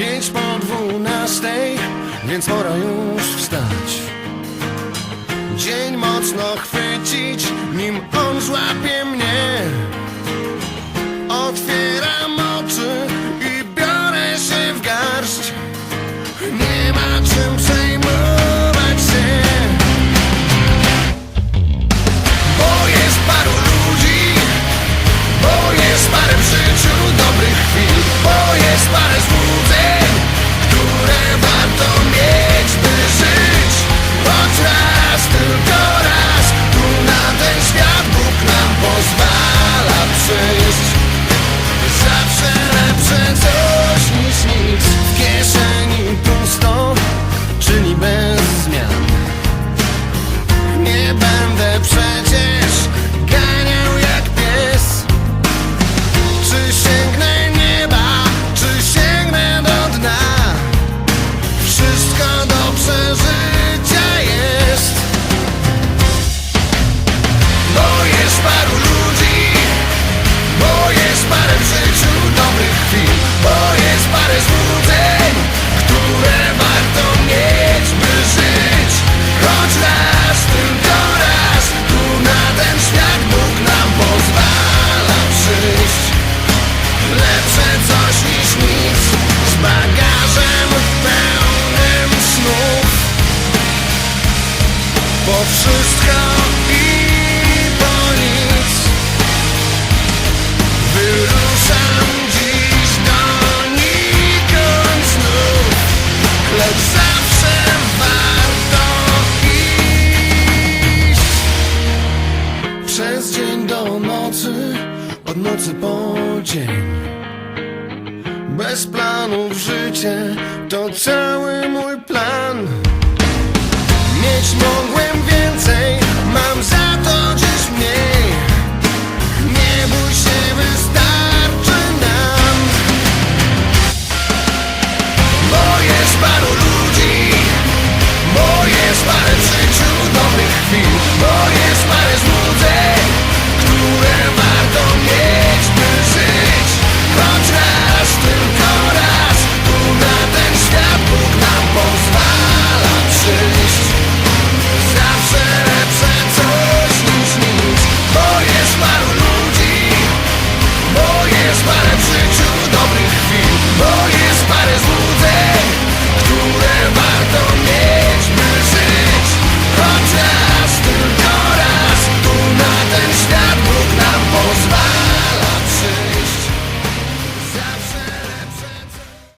pięć po dwunastej, więc pora już wstać. Dzień mocno chwycić, nim on złapie mnie. nocy, od nocy po dzień. Bez planów życie to cały mój plan. Mieć moc